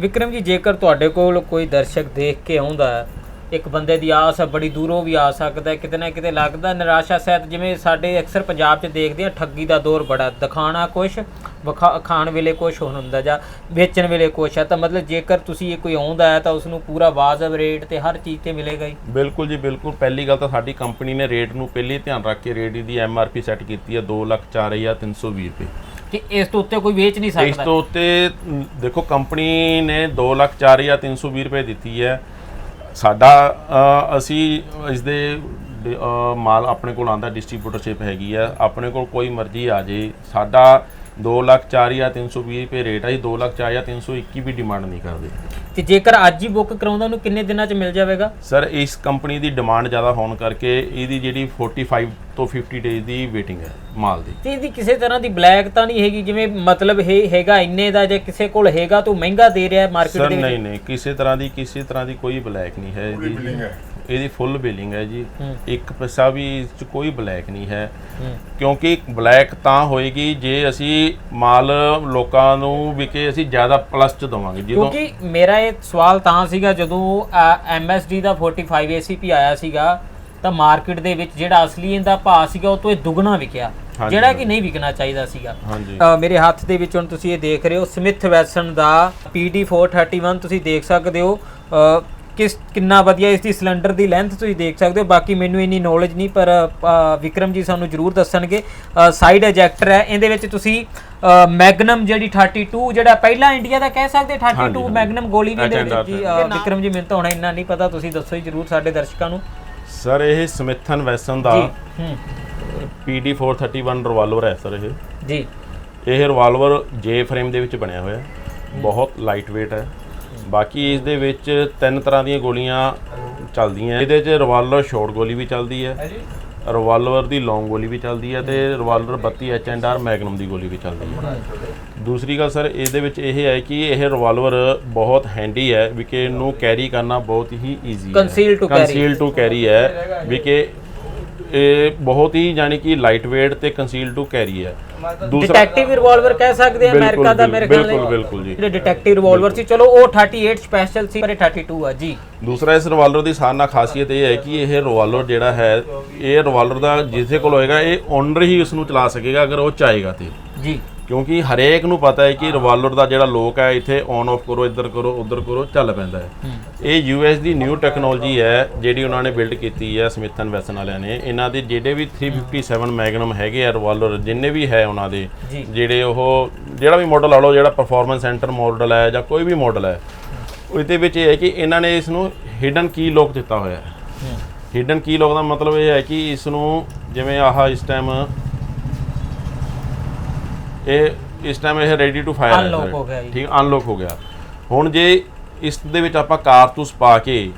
ਵਿਕਰਮ ਜੀ, ਜੇਕਰ ਤੁਹਾਡੇ ਕੋਲ ਕੋਈ ਦਰਸ਼ਕ ਦੇਖ ਕੇ ਆਉਂਦਾ ਹੈ, ਇੱਕ ਬੰਦੇ ਦੀ ਆਸ ਹੈ, ਬੜੀ ਦੂਰੋਂ ਵੀ ਆ ਸਕਦਾ ਕਿਤੇ ਨਾ ਕਿਤੇ ਲੱਗਦਾ ਨਿਰਾਸ਼ਾ ਸਹਿਤ ਜਿਵੇਂ ਸਾਡੇ ਅਕਸਰ ਪੰਜਾਬ 'ਚ ਦੇਖਦੇ ਆ ਠੱਗੀ ਦਾ ਦੌਰ ਬੜਾ ਦਿਖਾਣਾ ਕੁਛ, ਵਿਖਾ- ਖਾਣ ਵੇਲੇ ਕੁਛ ਹੋਰ ਹੁੰਦਾ ਜਾਂ ਵੇਚਣ ਵੇਲੇ ਕੁਛ ਹੈ, ਤਾਂ ਮਤਲਬ ਜੇਕਰ ਤੁਸੀਂ ਇਹ ਕੋਈ ਆਉਂਦਾ ਹੈ, ਤਾਂ ਉਸ ਨੂੰ ਪੂਰਾ ਵਾਜਬ ਰੇਟ ਤੇ ਹਰ ਚੀਜ਼ ਤੇ ਮਿਲੇਗਾ ਹੀ। ਬਿਲਕੁਲ ਜੀ, ਬਿਲਕੁਲ। ਪਹਿਲੀ ਗੱਲ ਤਾਂ ਸਾਡੀ ਕੰਪਨੀ ਨੇ ਰੇਟ ਨੂੰ ਪਹਿਲੇ ਧਿਆਨ ਰੱਖ ਕੇ ਰੇਟ ਦੀ ਐਮਆਰਪੀ ਸੈੱਟ ਕੀਤੀ ਹੈ 204320 ਰੁਪਏ। ਕਿ ਇਸ ਤੋਂ ਉੱਤੇ ਕੋਈ ਵੇਚ ਨਹੀਂ ਸਕਦਾ। ਇਸ ਤੋਂ ਉੱਤੇ ਦੇਖੋ, ਕੰਪਨੀ ਨੇ 204320 ਰੁਪਏ ਦਿੱਤੀ ਹੈ। ਸਾਡਾ ਅਸੀਂ ਇਸ ਦੇ ਮਾਲ ਆਪਣੇ ਕੋਲ ਆਂਦਾ ਡਿਸਟ੍ਰੀਬਿਊਟਰਸ਼ਿਪ ਹੈਗੀ ਆ। ਆਪਣੇ ਕੋਲ ਕੋਈ ਮਰਜ਼ੀ ਆ ਜੇ। ਸਾਡਾ 204320 ਰੁਪਏ ਰੇਟ ਆ ਜੀ। 204321 ਵੀ ਡਿਮਾਂਡ ਨਹੀਂ ਕਰਦੇ। ਤੇ ਜੇਕਰ ਅੱਜ ਹੀ ਬੁੱਕ ਕਰਾਉਂਦਾ ਉਹਨੂੰ ਕਿੰਨੇ ਦਿਨਾਂ 'ਚ ਮਿਲ ਜਾਵੇਗਾ? ਸਰ ਇਸ ਕੰਪਨੀ ਦੀ ਡਿਮਾਂਡ ਜ਼ਿਆਦਾ ਹੋਣ ਕਰਕੇ ਇਹਦੀ ਜਿਹੜੀ 45 ਤੋਂ 50 ਡੇਜ਼ ਦੀ ਵੇਟਿੰਗ ਹੈ ਮਾਲ ਦੀ। ਤੇ ਇਹਦੀ ਕਿਸੇ ਤਰ੍ਹਾਂ ਦੀ ਬਲੈਕ ਤਾਂ ਨਹੀਂ ਹੈਗੀ ਜਿਵੇਂ ਮਤਲਬ ਇਹ ਹੈਗਾ ਇੰਨੇ ਦਾ ਜੇ ਕਿਸੇ ਕੋਲ ਹੈਗਾ ਤਾਂ ਮਹਿੰਗਾ ਦੇ ਰਿਹਾ ਮਾਰਕੀਟ ਸਰ ਦੇ ਵਿੱਚ। ਨਹੀਂ ਨਹੀਂ ਕਿਸੇ ਤਰ੍ਹਾਂ ਦੀ ਕਿਸੇ ਤਰ੍ਹਾਂ ਦੀ ਕੋਈ ਬਲੈਕ ਨਹੀਂ ਹੈ ਇਹਦੀ। ਇਹਦੀ ਫੁੱਲ ਬਿਲਿੰਗ ਹੈ ਜੀ। ਇੱਕ ਪੈਸਾ ਵੀ ਇਸ 'ਚ ਕੋਈ ਬਲੈਕ ਨਹੀਂ ਹੈ। ਕਿਉਂਕਿ ਬਲੈਕ ਤਾਂ ਹੋਏਗੀ ਜੇ ਅਸੀਂ ਮਾਲ ਲੋਕਾਂ ਨੂੰ ਵਿਕੇ ਅਸੀਂ ਜ਼ਿਆਦਾ ਪਲੱਸ ਚ ਦਵਾਂਗੇ। ਜਦੋਂ ਕਿਉਂਕਿ ਮੇਰਾ ਇਹ ਸਵਾਲ ਤਾਂ ਸੀਗਾ ਜਦੋਂ MSD ਦਾ 45 ACP ਆਇਆ ਸੀਗਾ ਤਾਂ ਮਾਰਕੀਟ ਦੇ ਵਿੱਚ ਜਿਹੜਾ ਅਸਲੀ ਇਹਦਾ ਭਾਅ ਸੀਗਾ ਉਹ ਤੋਂ ਇਹ ਦੁੱਗਣਾ ਵਿਕਿਆ। ਜਿਹੜਾ ਕਿ ਨਹੀਂ ਵਿਕਣਾ ਚਾਹੀਦਾ ਸੀਗਾ। ਮੇਰੇ ਹੱਥ ਦੇ ਵਿੱਚ ਹੁਣ ਤੁਸੀਂ ਇਹ ਦੇਖ ਰਹੇ ਹੋ ਸਮਿਥ ਵੈਸਨ ਦਾ PD431 ਤੁਸੀਂ ਦੇਖ ਸਕਦੇ ਹੋ। ਕਿਸ ਕਿੰਨਾ ਵਧੀਆ ਇਸ ਦੀ ਸਿਲੰਡਰ ਦੀ ਲੈਂਥ ਤੁਸੀਂ ਦੇਖ ਸਕਦੇ ਹੋ। ਬਾਕੀ ਮੈਨੂੰ ਇੰਨੀ ਨੌਲੇਜ ਨਹੀਂ ਪਰ ਵਿਕਰਮ ਜੀ ਸਾਨੂੰ ਜ਼ਰੂਰ ਦੱਸਣਗੇ। ਸਾਈਡ ਐਜੈਕਟਰ ਹੈ। ਇਹਦੇ ਵਿੱਚ ਤੁਸੀਂ ਮੈਗਨਮ ਜਿਹੜੀ 32 ਜਿਹੜਾ ਪਹਿਲਾ ਇੰਡੀਆ ਦਾ ਕਹਿ ਸਕਦੇ 32 ਹਾਂਜੀ। ਮੈਗਨਮ ਗੋਲੀ ਵੀ ਜੀ ਅ, ਵਿਕਰਮ ਜੀ ਮੈਨੂੰ ਤਾਂ ਹੁਣ ਇੰਨਾ ਨਹੀਂ ਪਤਾ। ਤੁਸੀਂ ਦੱਸੋ ਹੀ ਜ਼ਰੂਰ ਸਾਡੇ ਦਰਸ਼ਕਾਂ ਨੂੰ। ਸਰ ਇਹ ਸਮਿਥਨ ਵੈਸਨ ਦਾ ਹੂੰ। PD431 ਰਿਵਾਲਵਰ ਹੈ ਸਰ ਇਹ। ਜੀ। ਇਹ ਰਿਵਾਲਵਰ ਜੇ ਫਰੇਮ ਦੇ ਵਿੱਚ ਬਣਿਆ ਹੋਇਆ। ਬਹੁਤ ਲਾਈਟ weight ਹੈ। ਬਾਕੀ ਇਸ ਦੇ ਵਿੱਚ ਤਿੰਨ ਤਰ੍ਹਾਂ ਦੀਆਂ ਗੋਲੀਆਂ ਚੱਲਦੀਆਂ ਇਹਦੇ 'ਚ ਰਿਵਾਲਵਰ ਸ਼ਾਰਟ ਗੋਲੀ ਵੀ ਚੱਲਦੀ ਹੈ। ਰਿਵਾਲਵਰ ਦੀ ਲੌਂਗ ਗੋਲੀ ਵੀ ਚੱਲਦੀ ਹੈ ਤੇ ਰਿਵਾਲਵਰ 32 ਐਚ&ਆਰ ਮੈਗਨਮ ਦੀ ਗੋਲੀ ਵੀ ਚੱਲਦੀ ਹੈ। ਦੂਸਰੀ ਗੱਲ ਸਰ ਇਹਦੇ ਵਿੱਚ ਇਹ ਹੈ ਕਿ ਇਹ ਰਿਵਾਲਵਰ ਬਹੁਤ ਹੈਂਡੀ ਹੈ ਵੀ ਕਿ ਇਹਨੂੰ ਕੈਰੀ ਕਰਨਾ ਬਹੁਤ ਹੀ ਈਜ਼ੀ ਹੈ। ਕੰਸੀਲ ਟੂ ਕੈਰੀ ਹੈ ਵੀ ਕਿ ਇਹ ਬਹੁਤ ਹੀ ਯਾਨੀ ਕਿ ਲਾਈਟ weight ਤੇ ਕੰਸੀਲ ਟੂ ਕੈਰੀ ਹੈ ਡਿਟੈਕਟਿਵ ਰਿਵਾਲਵਰ ਕਹਿ ਸਕਦੇ ਆ ਅਮਰੀਕਾ ਦਾ ਮੇਰੇ ਖਿਆਲ ਬਿਲਕੁਲ, ਨਾਲ। ਬਿਲਕੁਲ ਜੀ। ਜਿਹੜੇ ਡਿਟੈਕਟਿਵ ਰਿਵਾਲਵਰ ਸੀ ਚਲੋ ਉਹ 38 ਸਪੈਸ਼ਲ ਸੀ ਪਰ ਇਹ 32 ਆ ਜੀ ਦੂਸਰਾ ਇਸ ਰਿਵਾਲਵਰ ਦੀ ਸਾਰ ਨਾਲ ਖਾਸੀਅਤ ਇਹ ਹੈ ਕਿ ਇਹ ਰਿਵਾਲਵਰ ਜਿਹੜਾ ਹੈ ਇਹ ਰਿਵਾਲਵਰ ਦਾ ਜਿਸੇ ਕੋਲ ਹੋਏਗਾ ਇਹ ਓਨਰ ਹੀ ਉਸ ਨੂੰ ਚਲਾ ਸਕੇਗਾ ਅਗਰ ਉਹ ਚਾਹੇਗਾ ਤੇ ਜੀ ਕਿਉਂਕਿ ਹਰੇਕ ਨੂੰ ਪਤਾ ਹੈ ਕਿ ਰਿਵਾਲਵਰ ਦਾ ਜਿਹੜਾ ਲੋਕ ਹੈ ਇੱਥੇ ਔਨ ਆਫ ਕਰੋ ਇੱਧਰ ਕਰੋ ਉੱਧਰ ਕਰੋ ਚੱਲ ਪੈਂਦਾ ਹੈ। ਇਹ ਯੂਐਸ ਦੀ ਨਿਊ ਟੈਕਨੋਲੋਜੀ ਹੈ ਜਿਹੜੀ ਉਹਨਾਂ ਨੇ ਬਿਲਡ ਕੀਤੀ ਹੈ ਸਮਿਥ ਐਂਡ ਵੈਸਨ ਵਾਲਿਆਂ ਨੇ। ਇਹਨਾਂ ਦੇ ਜਿਹੜੇ ਵੀ 357 ਮੈਗਨਮ ਹੈਗੇ ਆ ਰਿਵਾਲਵਰ ਜਿੰਨੇ ਵੀ ਹੈ ਉਹਨਾਂ ਦੇ। ਜਿਹੜੇ ਉਹ ਜਿਹੜਾ ਵੀ ਮਾਡਲ ਲਾ ਲਓ ਜਿਹੜਾ ਪਰਫਾਰਮੈਂਸ ਸੈਂਟਰ ਮਾਡਲ ਹੈ ਜਾਂ ਕੋਈ ਵੀ ਮਾਡਲ ਹੈ ਉਹਦੇ ਵਿੱਚ ਇਹ ਹੈ ਕਿ ਇਹਨਾਂ ਨੇ ਇਸ ਨੂੰ ਹਿਡਨ ਕੀ ਲੋਕ ਦਿੱਤਾ ਹੋਇਆ ਹੈ। ਹਿਡਨ ਕੀ ਲੋਕ ਦਾ ਮਤਲਬ ਇਹ ਹੈ ਕਿ ਇਸ ਨੂੰ ਜਿਵੇਂ ਆਹ ਇਸ ਟਾਈਮ ਇਹ ਇਸ ਟਾਈਮ ਇਹ ਰੈਡੀ ਟੂ ਫਾਇਰ Unlock ਹੋ ਗਿਆ ਜੀ। ਠੀਕ ਅਨਲੌਕ ਹੋ ਗਿਆ। ਹੁਣ ਜੇ ਇਸ ਦੇ ਵਿੱਚ ਆਪਾਂ ਕਾਰਤੂਸ ਪਾ ਕੇ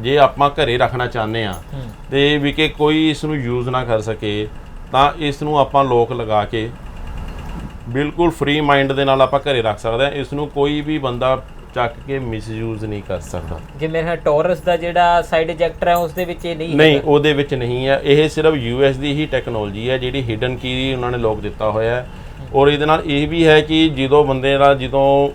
ਜੇ ਆਪਾਂ ਘਰੇ ਰੱਖਣਾ ਚਾਹੁੰਦੇ ਆ ਤੇ ਵੀ ਕਿ ਕੋਈ ਇਸ ਨੂੰ ਯੂਜ਼ ਨਾ ਕਰ ਸਕੇ ਤਾਂ ਇਸ ਨੂੰ ਆਪਾਂ ਲੋਕ ਲਗਾ ਕੇ ਬਿਲਕੁਲ ਫ੍ਰੀ ਮਾਈਂਡ ਦੇ ਨਾਲ ਆਪਾਂ ਘਰੇ ਰੱਖ ਸਕਦੇ ਆ ਇਸ ਨੂੰ ਕੋਈ ਵੀ ਬੰਦਾ ਚੱਕ ਕੇ ਮਿਸਯੂਜ਼ ਨਹੀਂ ਕਰ ਸਕਦਾ। ਜੇ ਮੇਰੇ ਖਿਆਲ ਟੋਰਸ ਦਾ ਜਿਹੜਾ ਸਾਈਡ ਇਜੈਕਟਰ ਹੈ ਉਸ ਦੇ ਵਿੱਚ ਇਹ ਨਹੀਂ ਨਹੀਂ ਉਹਦੇ ਵਿੱਚ ਨਹੀਂ ਹੈ। ਇਹ ਸਿਰਫ ਯੂਐਸ ਦੀ ਹੀ ਟੈਕਨੋਲੋਜੀ ਹੈ ਜਿਹੜੀ ਹਿਡਨ ਕੀ ਉਹਨਾਂ ਨੇ ਲੋਕ ਦਿੱਤਾ ਹੋਇਆ ਹੈ। ਔਰ ਇਹਦੇ ਨਾਲ ਇਹ ਵੀ ਹੈ ਕਿ ਜਦੋਂ ਬੰਦੇ ਦਾ ਜਦੋਂ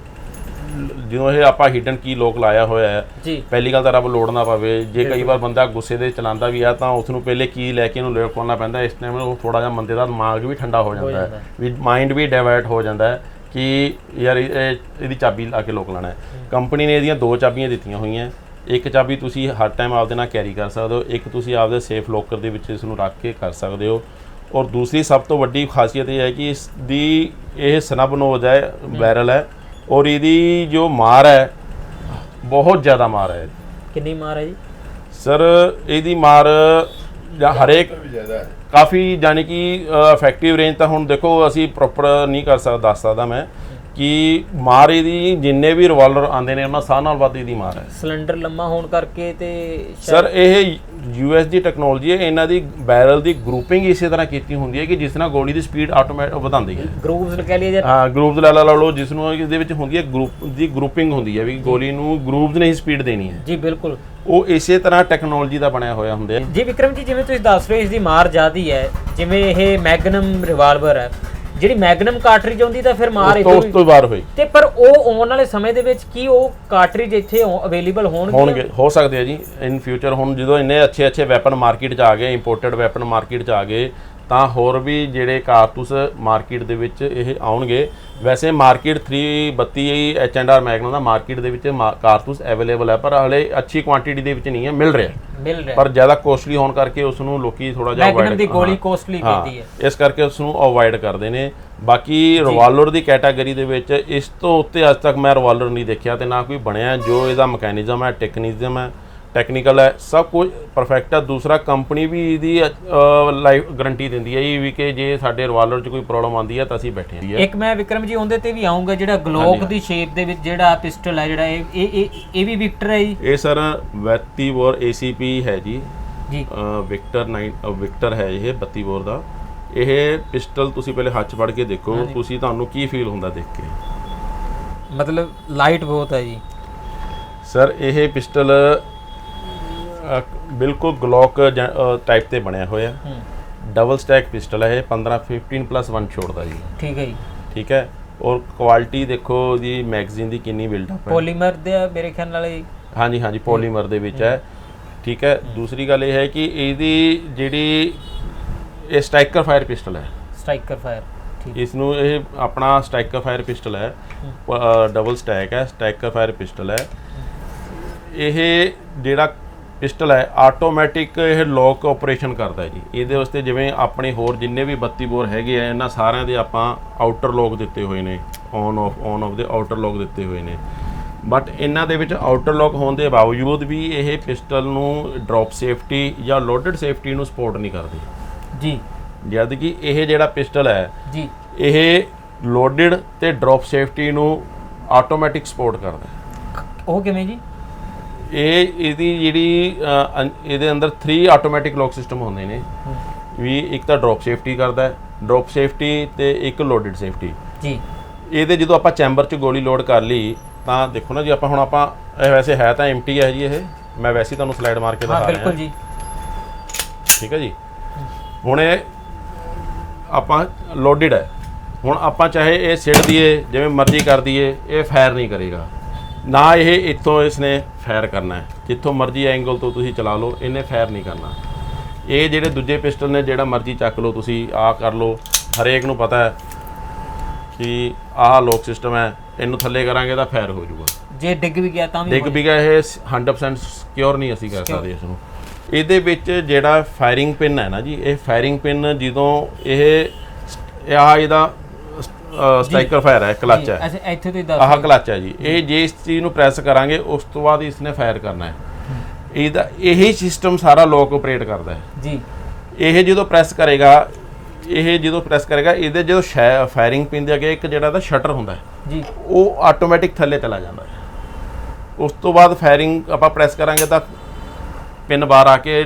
ਜਦੋਂ ਇਹ ਆਪਾਂ ਹਿਡਨ ਕੀ ਲੋਕ ਲਾਇਆ ਹੋਇਆ ਹੈ ਪਹਿਲੀ ਗੱਲ ਤਾਂ ਰੱਬ ਲੋੜ ਨਾ ਪਵੇ। ਜੇ ਕਈ ਵਾਰ ਬੰਦਾ ਗੁੱਸੇ ਦੇ ਚਲਾਉਂਦਾ ਵੀ ਆ ਤਾਂ ਉਸ ਨੂੰ ਪਹਿਲੇ ਕੀ ਲੈ ਕੇ ਇਹਨੂੰ ਲੋਕ ਪਾਉਣਾ ਪੈਂਦਾ ਇਸ ਟਾਈਮ ਉਹ ਥੋੜਾ ਜਿਹਾ ਬੰਦੇ ਦਾ ਦਿਮਾਗ ਵੀ ਠੰਡਾ ਹੋ ਜਾਂਦਾ ਹੈ। ਵੀ ਮਾਈਂਡ ਵੀ ਡਾਇਵਰਟ ਹੋ ਜਾਂਦਾ ਹੈ ਕਿ ਯਾਰ ਇਹ- ਇਹ- ਇਹਦੀ ਚਾਬੀ ਲਾ ਕੇ ਲੋਕ ਲਾਣਾ ਹੈ। ਕੰਪਨੀ ਨੇ ਇਹਦੀਆਂ ਦੋ ਚਾਬੀਆਂ ਦਿੱਤੀਆਂ ਹੋਈਆਂ ਇੱਕ ਚਾਬੀ ਤੁਸੀਂ ਹਰ ਟਾਈਮ ਆਪਦੇ ਨਾਲ ਕੈਰੀ ਕਰ ਸਕਦੇ ਹੋ। ਇੱਕ ਤੁਸੀਂ ਆਪਦੇ ਸੇਫ ਲੋਕਰ ਦੇ ਵਿੱਚ ਇਸ ਨੂੰ ਰੱਖ ਕੇ ਕਰ ਸਕਦੇ ਹੋ। ਔਰ ਦੂਸਰੀ ਸਭ ਤੋਂ ਵੱਡੀ ਖਾਸੀਅਤ ਇਹ ਹੈ ਕਿ ਇਸ ਦੀ ਇਹ ਸਨਬ ਨੋਜ਼ ਹੈ ਬੈਰਲ ਹੈ ਔਰ ਇਹਦੀ ਜੋ ਮਾਰ ਹੈ ਬਹੁਤ ਜ਼ਿਆਦਾ ਮਾਰ ਹੈ। ਕਿੰਨੀ ਮਾਰ ਹੈ ਜੀ? ਸਰ ਇਹਦੀ ਮਾਰ ਜਾਂ ਹਰੇਕ ਕਾਫੀ ਜਾਨੀ ਕਿ ਇਫੈਕਟਿਵ ਰੇਂਜ ਤਾਂ ਹੁਣ ਦੇਖੋ ਅਸੀਂ ਪ੍ਰੋਪਰ ਨਹੀਂ ਕਰ ਸਕਦਾ ਦੱਸ ਸਕਦਾ ਮੈਂ। ਕਿ ਮਾਰ ਇਹਦੀ ਜਿੰਨੇ ਵੀ ਰਿਵਾਲਵਰ ਆਉਂਦੇ ਨੇ ਉਹਨਾਂ ਸਾਹ ਨਾਲ ਵੱਧ ਇਹਦੀ ਮਾਰ ਹੈ। ਸਿਲੰਡਰ ਲੰਮਾ ਹੋਣ ਕਰਕੇ ਤੇ ਸਰ ਇਹ ਯੂਐਸ ਦੀ ਟੈਕਨੋਲੋਜੀ ਹੈ ਇਹਨਾਂ ਦੀ ਬੈਰਲ ਦੀ ਗਰੂਪਿੰਗ ਇਸੇ ਤਰ੍ਹਾਂ ਕੀਤੀ ਹੁੰਦੀ ਹੈ ਕਿ ਜਿਸ ਨਾਲ ਗੋਲੀ ਦੀ ਸਪੀਡ ਆਟੋਮੈਟਿਕ ਵਧਾਉਂਦੀ ਹੈ। ਗਰੂਵਸ ਕਹਿ ਲਈਏ ਜਾਂ ਹਾਂ ਗਰੂਪਸ ਲੈ ਲਾ ਲਓ ਜਿਸ ਨੂੰ ਇਹਦੇ ਵਿੱਚ ਹੁੰਦੀ ਹੈ ਗਰੁੱਪ ਦੀ ਗਰੂਪਿੰਗ ਹੁੰਦੀ ਹੈ ਵੀ ਗੋਲੀ ਨੂੰ ਗਰੂਪਸ ਨੇ ਹੀ ਸਪੀਡ ਦੇਣੀ ਹੈ। ਜੀ ਬਿਲਕੁਲ। ਉਹ ਇਸੇ ਤਰ੍ਹਾਂ ਟੈਕਨੋਲੋਜੀ ਦਾ ਬਣਿਆ ਹੋਇਆ ਹੁੰਦਾ ਹੈ। ਜੀ ਵਿਕਰਮ ਜੀ ਜਿਵੇਂ ਤੁਸੀਂ ਦੱਸ ਰਹੇ ਹੋ ਇਸ ਦੀ ਮਾਰ ਜ਼ਿਆਦੀ ਹੈ ਜਿਵੇਂ ਇਹ ਮੈਗਨਮ ਰਿਵਾਲਵਰ ਹੈ। ਜਿਹੜੀ ਮੈਗਨਮ ਕਾਰਟ੍ਰਿਜ ਆਉਂਦੀ ਤਾਂ ਫਿਰ ਮਾਰ ਇਹ ਉਸ ਤੋਂ ਬਾਹਰ ਹੋਈ। ਤੇ ਪਰ ਉਹ ਆਉਣ ਵਾਲੇ ਸਮੇਂ ਦੇ ਵਿੱਚ ਕੀ ਉਹ ਕਾਰਟ੍ਰਿਜ ਇੱਥੇ ਅਵੇਲੇਬਲ ਹੋਣਗੇ ਹੋਣਗੇ ਹੋ ਸਕਦੇ ਆ ਜੀ। ਇਨ ਫਿਊਚਰ ਹੁਣ ਜਦੋਂ ਇੰਨੇ ਅੱਛੇ ਅੱਛੇ ਵੈਪਨ ਮਾਰਕੀਟ 'ਚ ਆ ਗਏ ਇੰਪੋਰਟਡ ਵੈਪਨ ਮਾਰਕੀਟ 'ਚ ਆ ਗਏ ਤਾਂ ਹੋਰ ਵੀ ਜਿਹੜੇ ਕਾਰਤੂਸ ਮਾਰਕੀਟ ਦੇ ਵਿੱਚ ਇਹ ਆਉਣਗੇ। ਵੈਸੇ market 332 H and R magnum the market ਦੇ ਵਿੱਚ ਕਾਰਤੂਸ ਅਵੇਲੇਬਲ ਹੈ ਪਰ ਹਲੇ ਅੱਛੀ ਕੁਆਂਟੀਟੀ ਦੇ ਵਿੱਚ ਨਹੀਂ ਹੈ ਮਿਲ ਰਿਹਾ ਮਿਲ ਰਿਹਾ ਪਰ ਜ਼ਿਆਦਾ ਕੋਸਟਲੀ ਹੋਣ ਕਰਕੇ ਉਸ ਨੂੰ ਲੋਕੀ ਥੋੜਾ ਜਿਹਾ avoid- ਦੀ ਗੋਲੀ। ਕੋਸਟਲੀ ਪੈਂਦੀ ਹੈ ਇਸ ਕਰਕੇ ਉਸ ਨੂੰ ਅਵੋਇਡ ਕਰਦੇ ਨੇ। ਬਾਕੀ ਰਿਵਾਲਵਰ ਦੀ ਕੈਟਾਗਰੀ ਦੇ ਵਿੱਚ ਇਸ ਤੋਂ ਉੱਤੇ ਅੱਜ ਤੱਕ ਮੈਂ ਰਿਵਾਲਵਰ ਨਹੀਂ ਦੇਖਿਆ ਤੇ ਨਾ ਕੋਈ ਬਣਿਆ ਜੋ ਇਹਦਾ ਮੈਕੈਨਿਜ਼ਮ ਹੈ ਟੈਕਨੀਜ਼ਮ ਹੈ ਟੈਕਨੀਕਲ ਹੈ ਸਭ ਕੁਝ ਪਰਫੈਕਟ ਹੈ ਦੂਸਰਾ ਕੰਪਨੀ ਵੀ ਇਹਦੀ ਲਾਈਫ ਗਾਰੰਟੀ ਦਿੰਦੀ ਹੈ ਇਹ ਵੀ ਕਿ ਜੇ ਸਾਡੇ ਰਿਵਾਲਵਰ 'ਚ ਕੋਈ ਪ੍ਰੋਬਲਮ ਆਂਦੀ ਹੈ ਤਾਂ ਅਸੀਂ ਬੈਠੇ ਹਾਂ ਇੱਕ ਮੈਂ ਵਿਕਰਮ ਜੀ ਉਹਦੇ ਤੇ ਵੀ ਆਉਂਗਾ ਜਿਹੜਾ ਗਲੋਕ ਦੀ ਸ਼ੇਪ ਦੇ ਵਿੱਚ ਜਿਹੜਾ ਪਿਸਟਲ ਹੈ ਜਿਹੜਾ ਇਹ ਇਹ ਇਹ- ਵੀ ਵਿਕਟਰ ਹੈ ਜੀ? ਇਹ ਸਰ ਵੈਤੀ ਵੋਰ ACP ਹੈ ਜੀ। ਜੀ। ਵਿਕਟਰ 9 ਵਿਕਟਰ ਹੈ ਇਹ 32 ਬੋਰ ਦਾ। ਇਹ ਪਿਸਟਲ ਤੁਸੀਂ ਪਹਿਲੇ ਹੱਥ ਫੜ ਕੇ ਦੇਖੋ ਤੁਸੀਂ ਤੁਹਾਨੂੰ ਕੀ ਫੀਲ ਹੁੰਦਾ ਦੇਖ ਕੇ? ਮਤਲਬ ਲਾਈਟ ਬਹੁਤ ਹੈ ਜੀ। ਸਰ ਇਹ ਪਿਸਟਲ ਬਿਲਕੁਲ ਗਲੋਕ ਟਾਈਪ ਤੇ ਬਣਿਆ ਹੋਇਆ। ਡਬਲ ਸਟੈਕ ਪਿਸਟਲ ਹੈ ਇਹ 15 15 ਪਲੱਸ 1 ਛੋੜਦਾ ਜੀ। ਠੀਕ ਹੈ ਜੀ। ਠੀਕ ਹੈ? ਔਰ ਕੁਆਲਿਟੀ ਦੇਖੋ ਉਹਦੀ ਮੈਗਜ਼ੀਨ ਦੀ ਕਿੰਨੀ ਬਿਲਡ ਅਪ ਹੈ। ਪੋਲੀਮਰ ਦੇ ਆ ਮੇਰੇ ਖਿਆਲ ਨਾਲ ਹਾਂਜੀ ਹਾਂਜੀ ਪੋਲੀਮਰ ਦੇ ਵਿੱਚ ਹੈ। ਠੀਕ ਹੈ? ਦੂਸਰੀ ਗੱਲ ਇਹ ਹੈ ਕਿ ਇਹਦੀ ਜਿਹੜੀ ਇਹ ਸਟ੍ਰਾਈਕਰ ਫਾਇਰ ਪਿਸਟਲ ਹੈ। ਸਟ੍ਰਾਈਕਰ ਫਾਇਰ ਠੀਕ। ਇਸ ਨੂੰ ਇਹ ਆਪਣਾ ਸਟ੍ਰਾਈਕਰ ਫਾਇਰ ਪਿਸਟਲ ਹੈ। ਡਬਲ ਸਟੈਕ ਹੈ ਸਟ੍ਰਾਈਕਰ ਫਾਇਰ ਪਿਸਟਲ ਹੈ। ਇਹ ਜਿਹੜਾ ਪਿਸਟਲ ਹੈ ਆਟੋਮੈਟਿਕ ਇਹ ਲੋਕ ਆਪਰੇਸ਼ਨ ਕਰਦਾ ਹੈ ਜੀ। ਇਹਦੇ ਵਾਸਤੇ ਜਿਵੇਂ ਆਪਣੇ ਹੋਰ ਜਿੰਨੇ ਵੀ 32 ਬੋਰ ਹੈਗੇ ਆ ਇਹਨਾਂ ਸਾਰਿਆਂ ਦੇ ਆਪਾਂ ਆਊਟਰ ਲੋਕ ਦਿੱਤੇ ਹੋਏ ਨੇ ਔਨ ਆਫ ਔਨ ਆਫ ਦੇ ਆਊਟਰ ਲੋਕ ਦਿੱਤੇ ਹੋਏ ਨੇ। ਬਟ ਇਹਨਾਂ ਦੇ ਵਿੱਚ ਆਊਟਰ ਲੋਕ ਹੋਣ ਦੇ ਬਾਵਜੂਦ ਵੀ ਇਹ ਪਿਸਟਲ ਨੂੰ ਡ੍ਰੌਪ ਸੇਫਟੀ ਜਾਂ ਲੋਡਡ ਸੇਫਟੀ ਨੂੰ ਸਪੋਰਟ ਨਹੀਂ ਕਰਦੀ। ਜੀ। ਜਦ ਕਿ ਇਹ ਜਿਹੜਾ ਪਿਸਟਲ ਹੈ ਜੀ। ਇਹ ਲੋਡਡ ਤੇ ਡ੍ਰੌਪ ਸੇਫਟੀ ਨੂੰ ਆਟੋਮੈਟਿਕ ਸਪੋਰਟ ਕਰਦਾ ਉਹ ਕਿਵੇਂ ਜੀ? ਇਹ ਇਹਦੀ ਜਿਹੜੀ ਅ, ਅੰ- ਇਹਦੇ ਅੰਦਰ 3 ਆਟੋਮੈਟਿਕ ਲੌਕ ਸਿਸਟਮ ਹੁੰਦੇ ਨੇ। ਵੀ ਇੱਕ ਤਾਂ ਡ੍ਰੌਪ ਸੇਫਟੀ ਕਰਦਾ ਹੈ ਡ੍ਰੌਪ ਸੇਫਟੀ ਤੇ ਇੱਕ ਲੋਡਡ ਸੇਫਟੀ ਜੀ। ਇਹਦੇ ਜਦੋਂ ਆਪਾਂ ਚੈਂਬਰ 'ਚ ਗੋਲੀ ਲੋਡ ਕਰ ਲਈ ਤਾਂ ਦੇਖੋ ਨਾ ਜੀ ਆਪਾਂ ਹੁਣ ਆਪਾਂ ਇਹ ਵੈਸੇ ਹੈ ਤਾਂ ਐਮਟੀ ਹੈ ਜੀ ਇਹ। ਮੈਂ ਵੈਸੇ ਹੀ ਤੁਹਾਨੂੰ ਸਲਾਈਡ ਮਾਰ ਕੇ ਹਾਂ ਦਿਖਾ ਰਿਹਾ। ਬਿਲਕੁਲ ਜੀ। ਠੀਕ ਹੈ ਜੀ। ਹੁਣ ਇਹ ਆਪਾਂ ਲੋਡਡ ਹੈ। ਹੁਣ ਆਪਾਂ ਚਾਹੇ ਇਹ ਸਿੱਟ ਦਈਏ ਜਿਵੇਂ ਮਰਜ਼ੀ ਕਰ ਦਈਏ ਇਹ ਫਾਇਰ ਨਹੀਂ ਕਰੇਗਾ। ਨਾ ਇਹ ਇੱਥੋਂ ਇਸਨੇ ਫਾਇਰ ਕਰਨਾ ਹੈ। ਜਿੱਥੋਂ ਮਰਜ਼ੀ ਐਂਗਲ ਤੋਂ ਤੁਸੀਂ ਚਲਾ ਲਓ ਇਹਨੇ ਫਾਇਰ ਨਹੀਂ ਕਰਨਾ। ਇਹ ਜਿਹੜੇ ਦੂਜੇ ਪਿਸਟਲ ਨੇ ਜਿਹੜਾ ਮਰਜ਼ੀ ਚੱਕ ਲਓ ਤੁਸੀਂ ਆਹ ਕਰ ਲਓ। ਹਰੇਕ ਨੂੰ ਪਤਾ ਹੈ ਕਿ ਆਹ ਲੋਕ ਸਿਸਟਮ ਹੈ ਇਹਨੂੰ ਥੱਲੇ ਕਰਾਂਗੇ ਤਾਂ ਫਾਇਰ ਹੋ ਜਾਊਗਾ। ਜੇ ਡਿੱਗ ਵੀ ਗਿਆ ਤਾਂ ਵੀ ਡਿੱਗ ਵੀ ਗਿਆ ਇਹ 100% ਸਿਕਿਉਰ ਨਹੀਂ ਅਸੀਂ ਕਰ ਸਕਦੇ ਇਸ ਨੂੰ। ਇਹਦੇ ਵਿੱਚ ਜਿਹੜਾ ਫਾਇਰਿੰਗ ਪਿਨ ਹੈ ਨਾ ਜੀ ਇਹ ਫਾਇਰਿੰਗ ਪਿਨ ਜਦੋਂ ਇਹ ਇਹ ਆ ਇਹਦਾ ਸਟ੍ਰਾਈਕਰ ਫਾਇਰ ਹੈ ਕਲਚ ਹੈ। ਅੱਛਾ ਇੱਥੇ ਤੋਂ ਹੀ ਦੱਸ ਆਹ ਕਲਚ ਹੈ ਜੀ। ਇਹ ਜੇ ਇਸ ਚੀਜ਼ ਨੂੰ ਪ੍ਰੈਸ ਕਰਾਂਗੇ ਉਸ ਤੋਂ ਬਾਅਦ ਇਸਨੇ ਫਾਇਰ ਕਰਨਾ ਹੈ। ਇਹਦਾ ਇਹੀ ਸਿਸਟਮ ਸਾਰਾ ਲੋਕ ਆਪਰੇਟ ਕਰਦਾ ਹੈ। ਜੀ। ਇਹ ਜਦੋਂ ਪ੍ਰੈਸ ਕਰੇਗਾ ਇਹ ਜਦੋਂ ਪ੍ਰੈਸ ਕਰੇਗਾ ਇਹਦੇ ਜਦੋਂ ਫਾਇਰਿੰਗ ਪਿਨ ਦੇ ਅੱਗੇ ਇੱਕ ਜਿਹੜਾ ਦਾ ਸ਼ਟਰ ਹੁੰਦਾ ਹੈ ਜੀ। ਉਹ ਆਟੋਮੈਟਿਕ ਥੱਲੇ ਚਲਾ ਜਾਂਦਾ ਹੈ। ਉਸ ਤੋਂ ਬਾਅਦ ਫਾਇਰਿੰਗ ਆਪਾਂ ਪ੍ਰੈਸ ਕਰਾਂਗੇ ਤਾਂ ਪਿਨ ਬਾਹਰ ਆ ਕੇ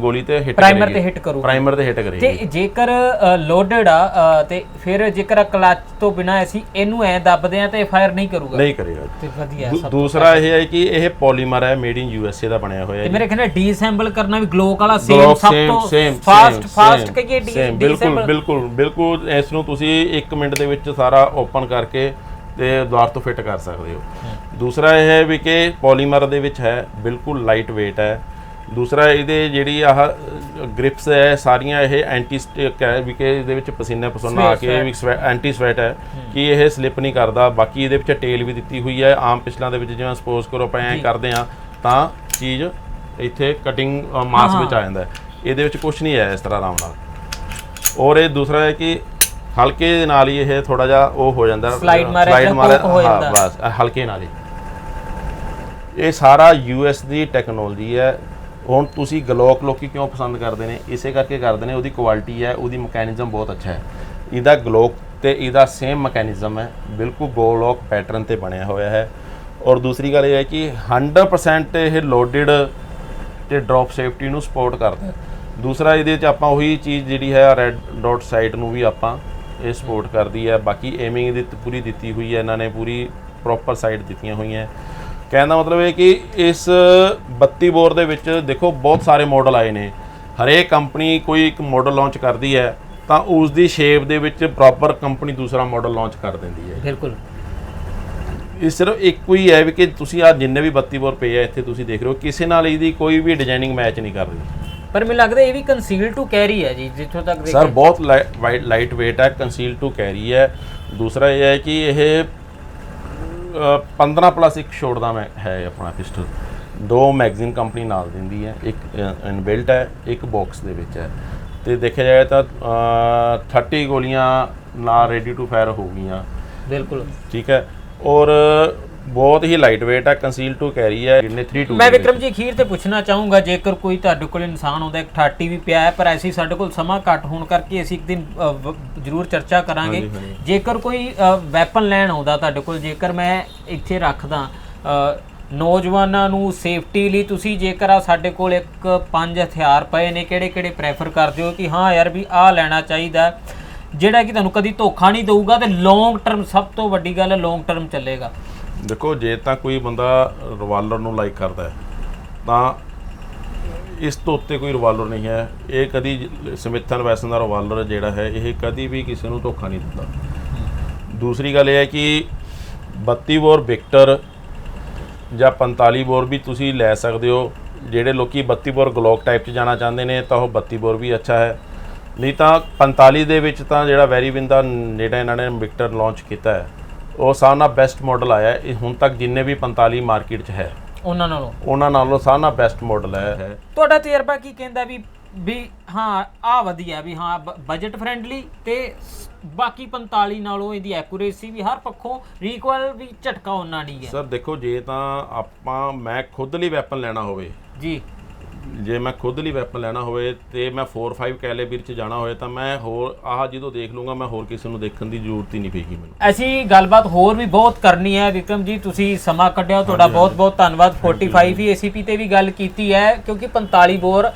ਗੋਲੀ ਤੇ ਹਿੱਟ ਪ੍ਰਾਈਮਰ ਤੇ ਹਿੱਟ ਕਰੂ ਪ੍ਰਾਈਮਰ ਤੇ ਹਿੱਟ ਕਰੇਗੀ। ਤੇ ਜੇਕਰ ਲੋਡਡ ਆ ਤੇ ਫਿਰ ਜੇਕਰ ਕਲਚ ਤੋਂ ਬਿਨਾ ਅਸੀਂ ਇਹਨੂੰ ਐ ਦੱਬਦੇ ਆ ਤੇ ਫਾਇਰ ਨਹੀਂ ਕਰੂਗਾ। ਨਹੀਂ ਕਰੇਗਾ। ਤੇ ਵਧੀਆ ਸਭ ਦੂਸਰਾ ਇਹ ਹੈ ਕਿ ਇਹ ਪੋਲੀਮਰ ਹੈ made in U S A ਦਾ ਬਣਿਆ ਹੋਇਆ ਤੇ ਹੈ ਮੇਰੇ ਖਿਆਲ ਡੀਸੈਂਬਲ ਕਰਨਾ ਵੀ ਗਲੋਕ ਵਾਲਾ ਸੇਮ ਸਭ ਤੋਂ ਫਾਸਟ ਫਾਸਟ ਕਹੀਏ same, ਬਿਲਕੁਲ ਡੀਸੈਂਬਲ ਬਿਲਕੁਲ ਬਿਲਕੁਲ ਇਸ ਨੂੰ ਤੁਸੀਂ 1 ਮਿੰਟ ਦੇ ਵਿੱਚ ਸਾਰਾ ਓਪਨ ਕਰਕੇ ਤੇ ਦੁਆਰ ਤੋਂ ਫਿੱਟ ਕਰ ਸਕਦੇ ਹੋ। ਦੂਸਰਾ ਇਹ ਹੈ ਵੀ ਕਿ ਪੋਲੀਮਰ ਦੇ ਵਿੱਚ ਹੈ ਬਿਲਕੁਲ ਲਾਈਟ weight ਹੈ। ਦੂਸਰਾ ਇਹਦੇ ਜਿਹੜੀ ਆਹ ਗ੍ਰਿਪਸ ਹੈ ਸਾਰੀਆਂ ਇਹ ਐਂਟੀ ਸਟਿਕ ਹੈ ਵੀ ਕਿ ਇਹਦੇ ਵਿੱਚ ਪਸੀਨਾ ਪਸੀਨਾ ਆ ਕੇ ਵੀ ਐਂਟੀ ਸਵੈਟ ਹੈ ਕਿ ਇਹ ਸਲਿਪ ਨਹੀਂ ਕਰਦਾ। ਬਾਕੀ ਇਹਦੇ ਵਿੱਚ ਟੇਲ ਵੀ ਦਿੱਤੀ ਹੋਈ ਹੈ। ਆਮ ਪਿਛਲਾਂ ਦੇ ਵਿੱਚ ਜਿਵੇਂ ਸਪੋਜ਼ ਕਰੋ ਆਪਾਂ ਐਂ ਕਰਦੇ ਆ ਤਾਂ ਚੀਜ਼ ਇੱਥੇ ਕਟਿੰਗ ਮਾਸ ਵਿੱਚ ਆ ਜਾਂਦਾ ਇਹਦੇ ਵਿੱਚ ਕੁਝ ਨਹੀਂ ਹੈ ਇਸ ਤਰ੍ਹਾਂ ਆਰਾਮ ਨਾਲ। ਔਰ ਇਹ ਦੂਸਰਾ ਹੈ ਕਿ ਹਲਕੇ ਦੇ ਨਾਲ ਹੀ ਇਹ ਥੋੜਾ ਜਿਹਾ ਉਹ ਹੋ ਜਾਂਦਾ। Slide ਜਾਂ ਮਾਰਿਆ, poke ਹੋ। ਬਸ ਹਲਕੇ ਨਾਲ ਹੀ। ਇਹ ਸਾਰਾ ਯੂਐਸ ਦੀ ਟੈਕਨੋਲੋਜੀ ਹੈ। ਹੁਣ ਤੁਸੀਂ ਗਲੋਕ ਲੋਕੀ ਕਿਉਂ ਪਸੰਦ ਕਰਦੇ ਨੇ? ਇਸੇ ਕਰਕੇ ਕਰਦੇ ਨੇ ਉਹਦੀ ਕੁਆਲਿਟੀ ਹੈ ਉਹਦੀ ਮੈਕੈਨਿਜ਼ਮ ਬਹੁਤ ਅੱਛਾ ਹੈ। ਇਹਦਾ ਗਲੋਕ ਤੇ ਇਹਦਾ ਸੇਮ ਮੈਕੈਨਿਜ਼ਮ ਹੈ। ਬਿਲਕੁਲ ਗੋਲੋਕ ਪੈਟਰਨ ਤੇ ਬਣਿਆ ਹੋਇਆ ਹੈ। ਔਰ ਦੂਸਰੀ ਗੱਲ ਇਹ ਹੈ ਕਿ 100% ਇਹ ਲੋਡਡ ਤੇ ਡ੍ਰੌਪ ਸੇਫਟੀ ਨੂੰ ਸਪੋਰਟ ਕਰਦਾ ਹੈ। ਦੂਸਰਾ ਇਹਦੇ ਵਿੱਚ ਆਪਾਂ ਉਹੀ ਚੀਜ਼ ਜਿਹੜੀ ਹੈ ਰੈੱਡ ਡਾਟ ਸਾਈਟ ਨੂੰ ਵੀ ਆਪਾਂ ਇਹ ਸਪੋਰਟ ਕਰਦੀ ਹੈ। ਬਾਕੀ ਏਮਿੰਗ ਦੀ ਪੂਰੀ ਦਿੱਤੀ ਹੋਈ ਹੈ। ਇਹਨਾਂ ਨੇ ਪੂਰੀ ਪ੍ਰੋਪਰ ਸਾਈਟ ਦਿੱਤੀਆਂ ਹੋਈਆਂ। ਕਹਿਣ ਦਾ ਮਤਲਬ ਇਹ ਕਿ ਇਸ 32 ਬੋਰ ਦੇ ਵਿੱਚ ਦੇਖੋ ਬਹੁਤ ਸਾਰੇ ਮਾਡਲ ਆਏ ਨੇ। ਹਰੇਕ ਕੰਪਨੀ ਕੋਈ ਇੱਕ ਮਾਡਲ ਲਾਂਚ ਕਰਦੀ ਹੈ ਤਾਂ ਉਸ ਦੀ ਸ਼ੇਪ ਦੇ ਵਿੱਚ ਪ੍ਰੋਪਰ ਕੰਪਨੀ ਦੂਸਰਾ ਮਾਡਲ ਲਾਂਚ ਕਰ ਦਿੰਦੀ ਹੈ। ਬਿਲਕੁਲ। ਇਹ ਸਿਰਫ ਇੱਕੋ ਹੀ ਹੈ ਵੀ ਕਿ ਤੁਸੀਂ ਆ ਜਿੰਨੇ ਵੀ 32 ਬੋਰ ਪਏ ਆ ਇੱਥੇ ਤੁਸੀਂ ਦੇਖ ਰਹੇ ਹੋ ਕਿਸੇ ਨਾਲ ਇਹਦੀ ਕੋਈ ਵੀ ਡਿਜ਼ਾਈਨਿੰਗ ਮੈਚ ਨਹੀਂ ਕਰ ਰਹੀ। ਪਰ ਮੈਨੂੰ ਲੱਗਦਾ ਇਹ ਵੀ ਕਨਸੀਲ ਟੂ ਕੈਰੀ ਹੈ ਜੀ ਜਿੱਥੋਂ ਤੱਕ ਸਰ ਦੇਖਿਆ ਬਹੁਤ ਵਾਈਟ ਲਾਈਟ weight ਹੈ ਕੰਸੀਲ ਟੂ ਕੈਰੀ ਹੈ। ਦੂਸਰਾ ਇਹ ਹੈ ਕਿ ਇਹ ਅ, 15 ਪਲੱਸ ਇੱਕ ਛੋੜ ਦਾ ਮੈਂ ਹੈ ਆਪਣਾ ਪਿਸਟਲ ਦੋ ਮੈਗਜ਼ੀਨ ਕੰਪਨੀ ਨਾਲ ਦਿੰਦੀ ਹੈ ਇੱਕ ਇਨਬਿਲਟ ਹੈ ਇੱਕ ਬਾਕਸ ਦੇ ਵਿੱਚ ਹੈ। ਤੇ ਦੇਖਿਆ ਜਾਏ ਤਾਂ ਅ, 30 ਗੋਲੀਆਂ ਨਾਲ ਰੈਡੀ ਟੂ ਫਾਇਰ ਹੋ ਗਈਆਂ। ਬਿਲਕੁਲ। ਠੀਕ ਹੈ। ਔਰ ਬਹੁਤ ਹੀ ਲਾਈਟ weight ਹੈ ਕੰਸੀਲ ਟੂ ਕੈਰੀ ਹੈ ਜਿਹਨੇ 32 ਮੈਂ ਵਿਕਰਮ ਜੀ ਅਖੀਰ ਤੇ ਪੁੱਛਣਾ ਚਾਹੂੰਗਾ ਜੇਕਰ ਕੋਈ ਤੁਹਾਡੇ ਕੋਲ ਇਨਸਾਨ ਹੁੰਦਾ ਇੱਕ 30 ਵੀ ਪਿਆ ਹੈ ਪਰ ਐਸੀ ਸਾਡੇ ਕੋਲ ਸਮਾਂ ਘੱਟ ਹੋਣ ਕਰਕੇ ਅਸੀਂ ਇੱਕ ਦਿਨ ਜ਼ਰੂਰ ਚਰਚਾ ਕਰਾਂਗੇ। ਜੇਕਰ ਕੋਈ ਵੈਪਨ ਲੈਣ ਆਉਂਦਾ ਤੁਹਾਡੇ ਕੋਲ ਜੇਕਰ ਮੈਂ ਇੱਥੇ ਰੱਖਦਾ ਨੌਜਵਾਨਾਂ ਨੂੰ ਸੇਫਟੀ ਲਈ ਤੁਸੀਂ ਜੇਕਰ ਆ ਸਾਡੇ ਕੋਲ ਇੱਕ ਪੰਜ ਹਥਿਆਰ ਪਏ ਨੇ ਕਿਹੜੇ ਕਿਹੜੇ ਪ੍ਰੈਫਰ ਕਰਦੇ ਹੋ ਕਿ ਹਾਂ ਯਾਰ ਵੀ ਆਹ ਲੈਣਾ ਚਾਹੀਦਾ? ਜਿਹੜਾ ਕਿ ਤੁਹਾਨੂੰ ਕਦੀ ਧੋਖਾ ਨਹੀਂ ਦਊਗਾ ਤੇ ਲੌਂਗ ਟਰਮ ਸਭ ਤੋਂ ਵੱਡੀ ਗੱਲ ਹੈ ਲੌਂਗ ਟਰਮ ਚੱਲੇਗਾ। ਦੇਖੋ, ਜੇ ਤਾਂ ਕੋਈ ਬੰਦਾ ਰਿਵਾਲਰ ਨੂੰ ਲਾਈਕ ਕਰਦਾ ਹੈ, ਤਾਂ ਇਸ ਤੋਂ ਉੱਤੇ ਕੋਈ ਰਿਵਾਲਵਰ ਨਹੀਂ ਹੈ। ਇਹ ਕਦੀ ਸਮਿਥਨ ਵੈਸਨ ਦਾ ਰਿਵਾਲਵਰ ਜਿਹੜਾ ਹੈ, ਇਹ ਕਦੀ ਵੀ ਕਿਸੇ ਨੂੰ ਧੋਖਾ ਨਹੀਂ ਦਿੰਦਾ। ਦੂਸਰੀ ਗੱਲ ਇਹ ਹੈ ਕਿ 32 ਬੋਰ ਵਿਕਟਰ ਜਾਂ 45 ਬੋਰ ਵੀ ਤੁਸੀਂ ਲੈ ਸਕਦੇ ਹੋ। ਜਿਹੜੇ ਲੋਕੀ 32 ਬੋਰ ਗਲੋਕ ਟਾਈਪ 'ਚ ਜਾਣਾ ਚਾਹੁੰਦੇ ਨੇ, ਤਾਂ ਉਹ 32 ਬੋਰ ਵੀ ਅੱਛਾ ਹੈ। ਨਹੀਂ ਤਾਂ 45 ਦੇ ਵਿੱਚ ਤਾਂ ਜਿਹੜਾ ਵੈਰੀਵਿਨ ਦਾ ਜਿਹੜਾ ਇਹਨਾਂ ਨੇ ਵਿਕਟਰ ਲਾਂਚ ਕੀਤਾ ਹੈ। ਉਹ ਸਾਰਿਆਂ ਨਾਲ ਬੈਸਟ ਮਾਡਲ ਆਇਆ ਹੈ। ਇਹ ਹੁਣ ਤੱਕ ਜਿੰਨੇ ਵੀ 45 ਮਾਰਕੀਟ 'ਚ ਹੈ। ਉਹਨਾਂ ਨਾਲੋਂ? ਉਹਨਾਂ ਨਾਲੋਂ ਸਾਰਿਆਂ ਨਾਲ ਬੈਸਟ ਮਾਡਲ ਹੈ। ਤੁਹਾਡਾ ਤਜਰਬਾ ਕੀ ਕਹਿੰਦਾ ਵੀ ਵੀ ਹਾਂ ਆ ਵਧੀਆ ਵੀ ਹਾਂ ਬਜਟ ਫ੍ਰੈਂਡਲੀ ਤੇ ਸ- ਬਾਕੀ 45 ਨਾਲੋਂ ਇਹਦੀ ਐਕੂਰੇਸੀ ਵੀ ਹਰ ਪੱਖੋਂ ਰੀਕੁਅਲ ਵੀ ਝਟਕਾ ਉਹਨਾਂ ਨਹੀਂ ਹੈ। ਸਰ ਦੇਖੋ ਜੇ ਤਾਂ ਆਪਾਂ ਮੈਂ ਖੁਦ ਲਈ ਵੈਪਨ ਲੈਣਾ ਹੋਵੇ ਜੀ। ਜੇ ਮੈਂ ਖੁਦ ਲਈ ਵੈਪਨ ਲੈਣਾ ਹੋਵੇ ਤੇ ਮੈਂ 4-5 ਕੈਲੀਬਰ 'ਚ ਜਾਣਾ ਹੋਵੇ ਤਾਂ ਮੈਂ ਹੋਰ ਆਹ ਜਦੋਂ ਦੇਖ ਲੂੰਗਾ ਮੈਂ ਹੋਰ ਕਿਸੇ ਨੂੰ ਦੇਖਣ ਦੀ ਜ਼ਰੂਰਤ ਹੀ ਨਹੀਂ ਪਏਗੀ ਮੈਨੂੰ। ਅਸੀਂ ਗੱਲਬਾਤ ਹੋਰ ਵੀ ਬਹੁਤ ਕਰਨੀ ਹੈ ਵਿਕਰਮ ਜੀ ਤੁਸੀਂ ਸਮਾਂ ਕੱਢਿਆ ਤੁਹਾਡਾ ਬਹੁਤ ਬਹੁਤ ਧੰਨਵਾਦ। 45 ਵੀ ACP ਤੇ ਵੀ ਗੱਲ ਕੀਤੀ ਹੈ ਕਿਉਂਕਿ 45 ਬੋਰ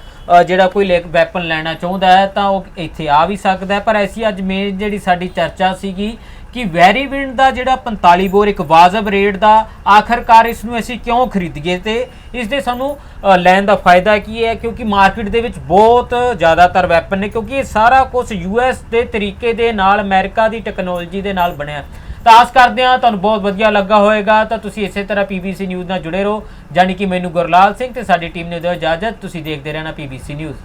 ਜਿਹੜਾ ਕੋਈ ਲੇਕ ਵੈਪਨ ਲੈਣਾ ਚਾਹੁੰਦਾ ਹੈ ਤਾਂ ਉਹ ਇੱਥੇ ਆ ਵੀ ਸਕਦਾ ਹੈ। ਪਰ ਅਸੀਂ ਅੱਜ ਮੇਨ ਜਿਹੜੀ ਸਾਡੀ ਚਰਚਾ ਸੀਗੀ ਕਿ ਵੈਰੀਵਿੰਡ ਦਾ ਜਿਹੜਾ 45 ਬੋਰ ਇੱਕ ਵਾਜਬ ਰੇਟ ਦਾ ਆਖਰਕਾਰ ਇਸ ਨੂੰ ਅਸੀਂ ਕਿਉਂ ਖਰੀਦੀਏ ਤੇ ਇਸ ਦੇ ਸਾਨੂੰ ਲੈਣ ਦਾ ਫਾਇਦਾ ਕੀ ਹੈ? ਕਿਉਂਕਿ ਮਾਰਕੀਟ ਦੇ ਵਿੱਚ ਬਹੁਤ ਜ਼ਿਆਦਾਤਰ ਵੈਪਨ ਨੇ, ਕਿਉਂਕਿ ਇਹ ਸਾਰਾ ਕੁਝ ਯੂਐਸ ਦੇ ਤਰੀਕੇ ਦੇ ਨਾਲ, ਅਮਰੀਕਾ ਦੀ ਟੈਕਨੋਲੋਜੀ ਦੇ ਨਾਲ ਬਣਿਆ। ਤਾਂ ਆਸ ਕਰਦੇ ਹਾਂ ਤੁਹਾਨੂੰ ਬਹੁਤ ਵਧੀਆ ਲੱਗਾ ਹੋਵੇਗਾ ਤਾਂ ਤੁਸੀਂ ਇਸੇ ਤਰ੍ਹਾਂ ਪੀਬੀਸੀ ਨਿਊਜ਼ ਨਾਲ ਜੁੜੇ ਰਹੋ। ਜਾਨੀ ਕਿ ਮੈਨੂੰ ਗੁਰਲਾਲ ਸਿੰਘ ਤੇ ਸਾਡੀ ਟੀਮ ਨੇ ਦਿਓ ਇਜਾਜ਼ਤ। ਤੁਸੀਂ ਦੇਖਦੇ ਰਹਿਣਾ ਪੀਬੀਸੀ ਨਿਊਜ਼